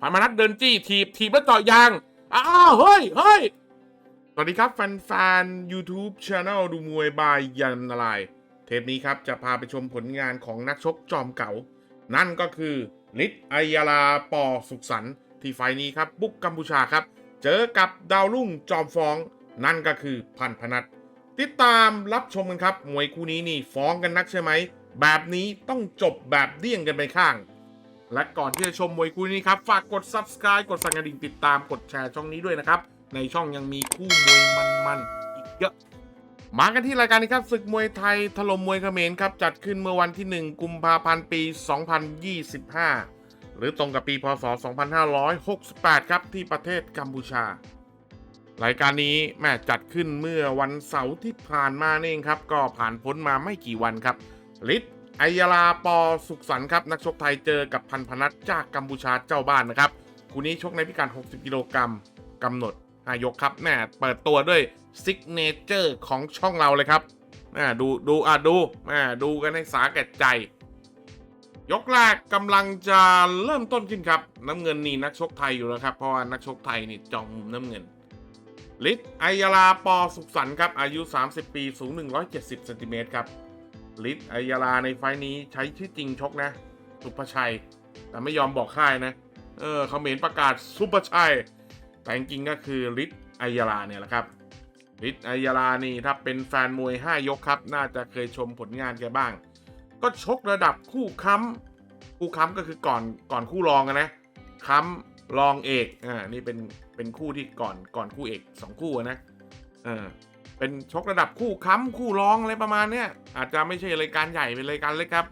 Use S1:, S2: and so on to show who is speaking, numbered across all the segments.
S1: พันพนัทเดินจี้ถีบถีบแล้วเจาะยางอ้าวเฮ้ยเฮ้ยสวัสดีครับ แฟนๆ YouTube Channel ดูมวยบายยันอะไร เทปนี้ครับจะพาไปชมผลงานของนักชกจอมเก่า นั่นก็คือฤทธิ์อัยาลาปอสุขสันที่ไฟนี้ครับ บุกกัมพูชาครับ เจอกับดาวรุ่งจอมฟ้อง นั่นก็คือพันพนัทติดตามรับชมกันครับ มวยคู่นี้นี่ฟ้องกันนักใช่ไหม แบบนี้ต้องจบแบบเดี่ยงกันไปข้าง และก่อนที่จะชมมวยคู่นี้ครับ ฝากกด subscribe กดสั่นกระดิ่งติดตามกดแชร์ช่องนี้ด้วยนะครับ ในช่องยังมีคู่มวยมันๆอีกเยอะ มากันที่รายการนี้ครับศึกมวยไทยถล่มมวยเขมรครับ จัดขึ้นเมื่อวันที่ 1 กุมภาพันธ์ปี 2025 หรือตรงกับปีพศ 2568 ครับที่ประเทศกัมพูชา รายการนี้แม่จัดขึ้นเมื่อวันเสาร์ที่ผ่านมานี่เองครับ ก็ผ่านพ้นมาไม่กี่วันครับฤท ธิ์อัยาลาปอสุขสันครับ นักชกไทยเจอกับพันพนัทจากกัมพูชาเจ้าบ้านนะครับคู่นี้ชกในพิกัด 60 กิโลกรัมกำหนด5ยกครับแม่เปิดตัวด้วยซิกเนเจอร์ของช่องเราเลยครับแม่ดูดูอะดูแม่ดูกันให้สาแก่ใจ ยกแรกกำลังจะเริ่มต้นขึ้นครับ น้ำเงินนี่นักชกไทยอยู่แล้วครับ เพราะว่านักชกไทยนี่จองมุมน้ำเงินฤทธิ์อัยาลาปอสุขสันครับอายุ 30 ปีสูง 170เซนติเมตรครับ ฤทธิ์อัยาลาในไฟนี้ใช้ชื่อจริงชกนะ สุภชัย แต่ไม่ยอมบอกค่ายนะ เออเขาเหม็นประกาศสุภชัย แต่จริงก็คือฤทธิ์อัยาลาเนี่ยแหละครับฤทธิ์อัยาลานี่ถ้าเป็นแฟนมวย 5 ยกครับ น่าจะเคยชมผลงานแกบ้าง ก็ชกระดับคู่ค้ำคู่ค้ำก็คือก่อนก่อนคู่รองนะค้ำรองเอกอ่านี่เป็นเป็นคู่ที่ก่อนก่อนคู่เอกสองคู่นะเออ เป็นชกระดับคู่ค้ำคู่รองอะไรประมาณเนี้ยอาจจะไม่ใช่รายการใหญ่เป็นรายการเล็กครับ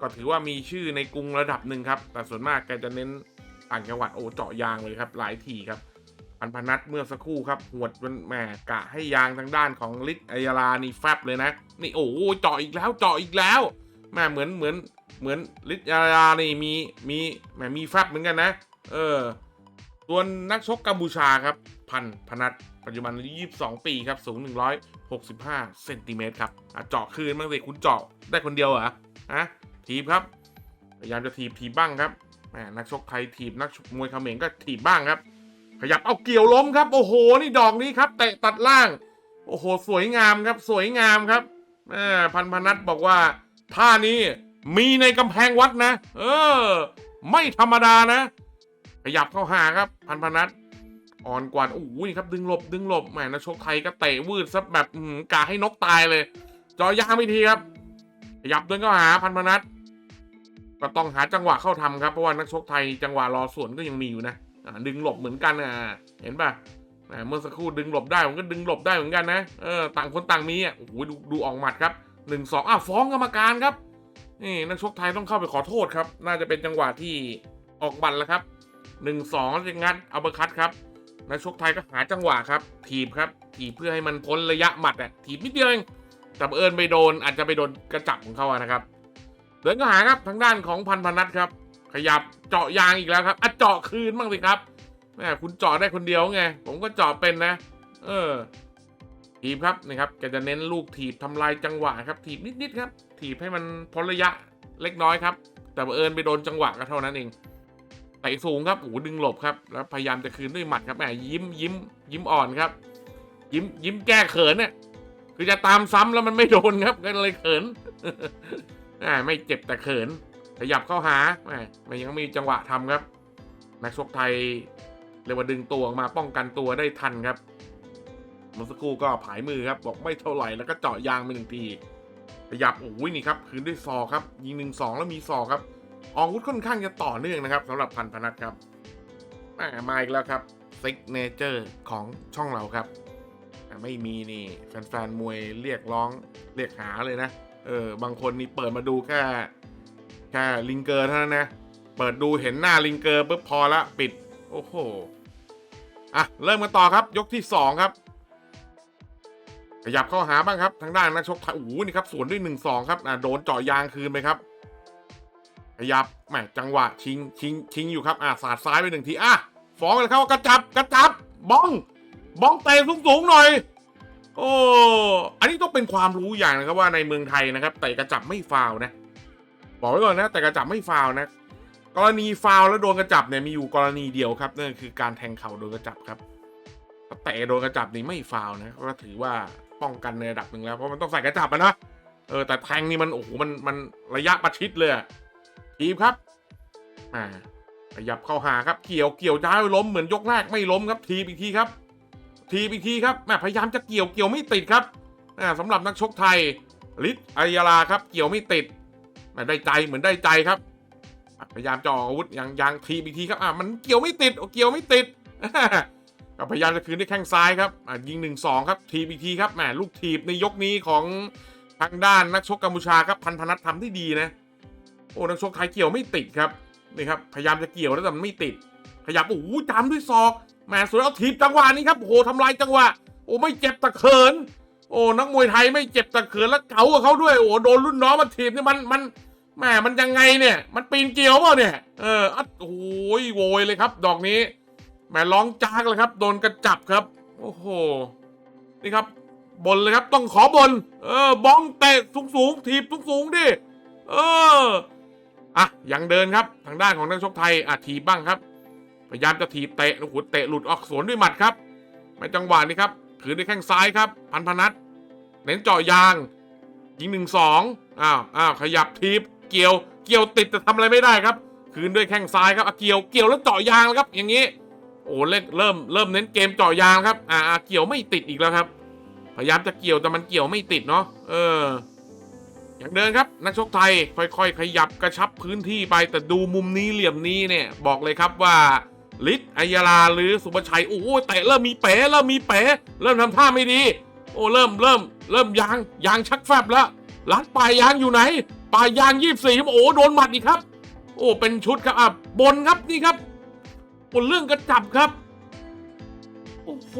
S1: ก็ถือว่ามีชื่อในกรุงระดับหนึ่งครับแต่ส่วนมากแกจะเน้นต่างจังหวัดโอเจาะยางเลยครับหลายทีครับพันพนัทเมื่อสักครู่ครับหวดมันแหมกะให้ยางทางด้านของลิศอัยยาลานี่แฟบเลยนะนี่โอ้โหเจาะอีกแล้วเจาะอีกแล้วแหม่เหมือนเหมือนเหมือนลิศอัยยาลานี่มีมีแหมมีแฟบเหมือนกันนะ เออส่วนนักชกกัมพูชาครับ พันพนัท ปัจจุบันอายุ 22 ปีครับ สูง 165 เซนติเมตรครับอะเจาะคืนบ้างสิคุณเจาะได้คนเดียวเหรอฮะทีบครับ พยายามจะถีบถีบบ้างครับแหมนักชกไทยถีบนักชกมวยเขมรก็ถีบบ้างครับ ขยับเอาเกี่ยวล้มครับ โอ้โห นี่ดอกนี้ครับเตะตัดล่าง โอ้โห สวยงามครับ สวยงามครับแหมพันพนัทบอกว่าท่านี้มีในกำแพงวัดนะ เออ ไม่ธรรมดานะ ขยับเข้าหาครับ พันพนัท อ่อนกว่าโอ้โหนี่ครับดึงหลบดึงหลบแหมนักชกไทยก็เตะวืดซะแบบกาให้นกตายเลย จอยางไม่ทีครับขยับเดินเข้าหาพันพนัทก็ต้องหาจังหวะเข้าทำครับเพราะว่านักชกไทยจังหวะรอสวนก็ยังมีอยู่นะดึงหลบเหมือนกันอะเห็นป่ะอ่าเมื่อสักครู่ดึงหลบได้ผมก็ดึงหลบได้เหมือนกันนะเออต่างคนต่างมีอะโอ้โหดูดูออกหมัดครับหนึ่งสองอะฟ้องกรรมการครับนี่นักชกไทยต้องเข้าไปขอโทษครับ น่าจะเป็นจังหวะที่ออกบัตรแล้วครับหนึ่งสองจะงัดอัปเปอร์คัตครับ นักชกไทยก็หาจังหวะครับ ถีบครับถีบเพื่อให้มันพ้นระยะหมัดอะถีบนิดเดียวเองแต่เอิญไปโดนอาจจะไปโดนกระจับของเขาอะนะครับเดินก็หาครับทางด้านของพันพนัทครับ ขยับเจาะยางอีกแล้วครับอะเจาะคืนบ้างสิครับแม่คุณเจาะได้คนเดียวไง ผมก็เจาะเป็นนะ เออ ถีบครับนี่ครับแกจะเน้นลูกถีบทำลายจังหวะครับ ถีบนิดๆครับ ถีบให้มันพ้นระยะเล็กน้อยครับ แต่เอิญไปโดนจังหวะก็เท่านั้นเอง ไต่สูงครับโอ้โหดึงหลบครับ แล้วพยายามจะคืนด้วยหมัดครับแหมยิ้มยิ้มยิ้มอ่อนครับ ยิ้มยิ้มแก้เขินเนี่ยคือจะตามซ้ำแล้วมันไม่โดนครับก็เลยเขินอ่ไม่เจ็บแต่เขินขยับเข้าหาแหมมันยังมีจังหวะทำครับนักชกไทยเรียกว่าดึงตัวออกมาป้องกันตัวได้ทันครับมอสักครู่ก็ผายมือครับ บอกไม่เท่าไหร่แล้วก็เจาะยางไปหนึ่งทีขยับโอ้ยนี่ครับคืนด้วยศอครับ ยิงหนึ่งสองแล้วมีศอครับ ออกอาวุธค่อนข้างจะต่อเนื่องนะครับสำหรับพันพนัทครับมาอีกแล้วครับซิกเนเจอร์ของช่องเราครับ ไม่มีนี่แฟนๆมวยเรียกร้องเรียกหาเลยนะ เออบางคนนี่เปิดมาดูแค่แค่ลิงเกอร์เท่านั้นนะ เปิดดูเห็นหน้าลิงเกอร์ปุ๊บพอละปิด โอ้โห อะ เริ่มกันต่อครับยกที่สองครับ ขยับเข้าหาบ้างครับ ทางด้านนักชกโอ้โหนี่ครับสวนด้วยหนึ่งสองครับอะโดนเจาะยางคืนไปครับ ขยับแหมจังหวะชิงชิงชิงอยู่ครับอะสาดซ้ายไปหนึ่งทีอะฟ้องเลยครับว่ากระจับกระจับบ้องบ้องเตะสูงๆหน่อย โอ้อันนี้ต้องเป็นความรู้อย่างนะครับว่าในเมืองไทยนะครับเตะกระจับไม่ฟาวนะ บอกไว้ก่อนนะแต่กระจับไม่ฟาวนะ กรณีฟาวแล้วโดนกระจับเนี่ยมีอยู่กรณีเดียวครับนั่นคือการแทงเข่าโดนกระจับครับเตะโดนกระจับนี่ไม่ฟาวนะก็ถือว่าป้องกันในระดับหนึ่งแล้วเพราะมันต้องใส่กระจับนะเออแต่แทงนี่มันโอ้โหมันมันระยะประชิดเลย ทีมครับอ่าขยับเข้าหาครับเกี่ยวเกี่ยวจ้าล้มเหมือนยกแรกไม่ล้มครับ ทีอีกทีครับ ทีอีกทีครับแม่พยายามจะเกี่ยวเกี่ยวไม่ติดครับอ่าสำหรับนักชกไทยลิศอายาลาครับ เกี่ยวไม่ติดแม่ได้ใจเหมือนได้ใจครับ พยายามจะออาวุธอย่างยางทีอีกทีครับอะมันเกี่ยวไม่ติดโอ้เกี่ยวไม่ติดก็พยายามจะคืนด้วยแข้งซ้ายครับอะยิงหนึ่งสองครับ ทีอีกทีครับแหมลูกทีบในยกนี้ของทางด้านนักชกกัมพูชาครับพันธนัททำได้ดีนะ โอ้นักชกไทยเกี่ยวไม่ติดครับนี่ครับพยายามจะเกี่ยวแล้วแต่มันไม่ติด ขยับโอ้โหจามด้วยศอกแหมสวยเอาทีบจังหวะนี้ครับโอ้โหทำลายจังหวะโอ้ไม่เจ็บตะเขิน โอ้นักมวยไทยไม่เจ็บตะเขินแล้วเกากับเขาด้วยโอ้โดนรุ่นน้องมาทีบนี่มันมันแหมมันยังไงเนี่ย มันปีนเกลียวเปล่าเนี่ยเอออัดโอ้ยโวยเลยครับ ดอกนี้แหมร้องจากเลยครับ โดนกระจับครับ โอ้โหนี่ครับบนเลยครับต้องขอบน เออบ้องเตะสูงสูงๆถีบสูงสูงๆดิเออ อะยังเดินครับทางด้านของนักชกไทยอะถีบบ้างครับ พยายามจะถีบเตะโอ้โหเตะหลุดออกสวนด้วยหมัดครับไม่จังหวะนี้ครับถือด้วยแข้งซ้ายครับ พันพนัทเน้นเจาะยาง ยิงหนึ่งสองอ้าวอ้าวขยับทีบเกี่ยวเกี่ยวติดแต่ทำอะไรไม่ได้ครับ คืนด้วยแข้งซ้ายครับเกี่ยวเกี่ยวแล้วเจาะยางแล้วครับ อย่างนี้ โอ้เล่นเริ่มเริ่มเน้นเกมเจาะยางครับอ่าอ่าเกี่ยวไม่ติดอีกแล้วครับ พยายามจะเกี่ยวแต่มันเกี่ยวไม่ติดเนาะเออ อย่างเดินครับนักชกไทยค่อยๆ ขยับกระชับพื้นที่ไปแต่ดูมุมนี้เหลี่ยมนี้เนี่ยบอกเลยครับว่าฤทธิ์อัยาลาหรือสุภชัยโอ้โหเตะเริ่มมีเป๋เริ่มมีเป๋เริ่มทำท่าไม่ดี โอ้เริ่มเริ่มเริ่มยางยางชักแฟบแล้วรัดปลายยางอยู่ไหนปลายยางยี่สี่โอ้โดนหมัดอีกครับ โอ้เป็นชุดครับอะบนครับนี่ครับบนเรื่องกระจับครับโอ้โห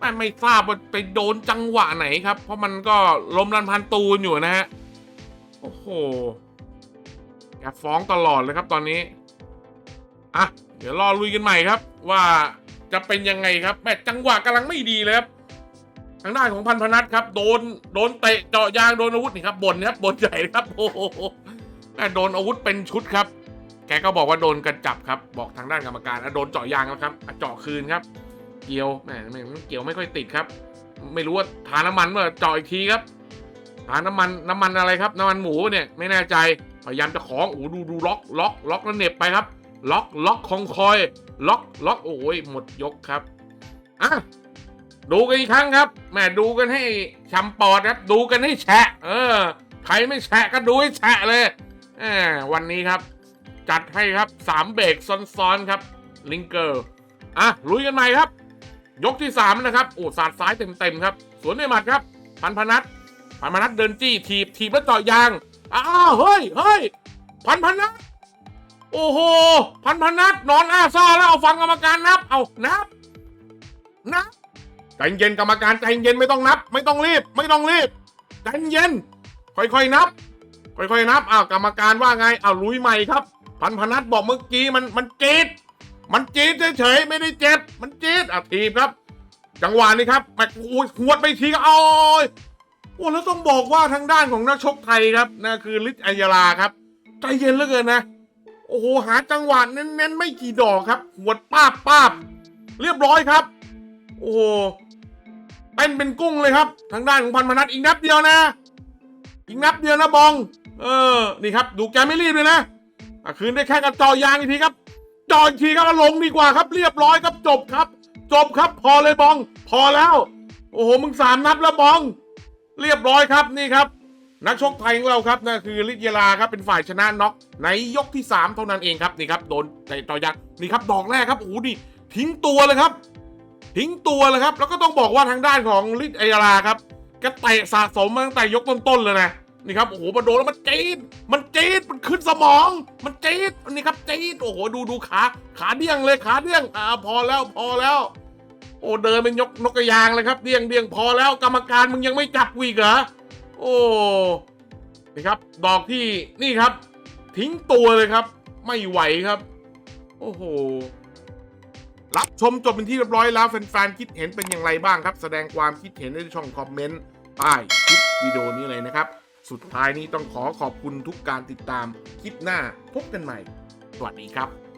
S1: ไม่ไม่ทราบว่าไปโดนจังหวะไหนครับ เพราะมันก็ล้มรันพันตูนอยู่นะฮะ โอ้โหแกฟ้องตลอดเลยครับตอนนี้ อะ เดี๋ยวรอลุยกันใหม่ครับ ว่าจะเป็นยังไงครับ แม่จังหวะกำลังไม่ดีเลยครับ ทางด้านของพันพนัทครับ โดนโดนเตะเจาะยางโดนอาวุธนี่ครับบนครับบนใหญ่ครับโอ้โหแม่โดนอาวุธเป็นชุดครับ แกก็บอกว่าโดนกระจับครับ บอกทางด้านกรรมการอโดนเจาะยางแล้วครับเจาะคืนครับ เกี่ยวแหมแหมเกี่ยวไม่ค่อยติดครับ ไม่รู้ว่าทาน้ำมันเมื่อจาะอีกทีครับทาน้ำมันน้ำมันอะไรครับน้ำมันหมูเนี่ยไม่แน่ใจพยายามจะของโอ้ดูดูล็อกล็อกล็อกแล้วเหน็บไปครับ ล็อกล็อกคองคอย ล็อกล็อกโอ้ยหมดยกครับอะดูกันอีกครั้งครับแหม่ดูกันให้ช้ำปอดครับ ดูกันให้แฉะ เออใครไม่แฉะก็ดูให้แฉะเลยแหมวันนี้ครับ จัดให้ครับสามเบรกซ้อนๆครับลิงเกอร์อะลุยกันใหม่ครับ ยกที่สามนะครับ โอ้สาดซ้ายเต็มๆครับ สวนด้วยหมัดครับ พันพนัทพันพนัทเดินจี้ถีบถีบแล้วเจาะยาง อ้าวเฮ้ยเฮ้ยพันพนัทโอ้โห พันพนัทนอนอ้าซ่าแล้วเอาฟังกรรมการนับ เอานับนับใจเย็นกรรมการใจเย็นไม่ต้องนับ ไม่ต้องรีบ ไม่ต้องรีบใจเย็น ค่อยๆนับ ค่อยๆนับอ้าวกรรมการว่าไงอ้าวลุยใหม่ครับ พันพนัทบอกเมื่อกี้มันมันจี๊ดมันจี๊ดเฉยๆไม่ได้เจ็บ มันจี๊ดอะทีบครับ จังหวะนี้ครับแม็กโอ้ยหวดไปทีก็เอาโอ้แล้วต้องบอกว่าทางด้านของนักชกไทยครับนั่นคือฤทธิ์อัยยาลาครับ ใจเย็นเหลือเกินนะ โอ้โหหาจังหวะเน้นๆไม่กี่ดอกครับหวดป้าบป้าบเรียบร้อยครับ โอ้โหเต้นเป็นกุ้งเลยครับ ทางด้านของพันพนัทอีกนับเดียวนะ อีกนับเดียวนะบอง เออนี่ครับ ดูแกไม่รีบเลยนะคืนได้แค่กระจอยางอีกทีครับจออีกทีครับแล้วลงดีกว่าครับ เรียบร้อยครับจบครับ จบครับพอเลยบอง พอแล้ว โอ้โห มึงสามนับแล้วบอง เรียบร้อยครับนี่ครับ นักชกไทยของเราครับนั่นคือลิทยาลาครับเป็นฝ่ายชนะน็อกในยกที่ 3 เท่านั้นเองครับนี่ครับโดนใจต่อยักนี่ครับดอกแรกครับโอ้โหนี่ทิ้งตัวเลยครับ ทิ้งตัวเลยครับ แล้วก็ต้องบอกว่าทางด้านของลิทยาลาครับแกเตะสะสมมาตั้งแต่ยกต้นๆเลยนะนี่ครับโอ้โหมาโดนแล้วมันจี๊ดมันจี๊ดมันขึ้นสมอง มันจี๊ดนี่ครับจี๊ดโอ้โหดูดูขา ขาเดี้ยงเลยขาเดี้ยงอ่าพอแล้วพอแล้ว โอ้เดินเป็นยกนกกระยางเลยครับเดี้ยงเดี้ยงพอแล้วกรรมการมึงยังไม่จับกูอีกเหรอโอ้นี่ครับ ดอกที่นี่ครับ ทิ้งตัวเลยครับ ไม่ไหวครับ โอ้โหรับชมจบเป็นที่เรียบร้อยแล้วแฟนๆคิดเห็นเป็นอย่างไรบ้างครับ แสดงความคิดเห็นในช่องคอมเมนต์ใต้คลิปวิดีโอนี้เลยนะครับ สุดท้ายนี้ต้องขอขอบคุณทุกการติดตามคลิปหน้าพบกันใหม่ สวัสดีครับ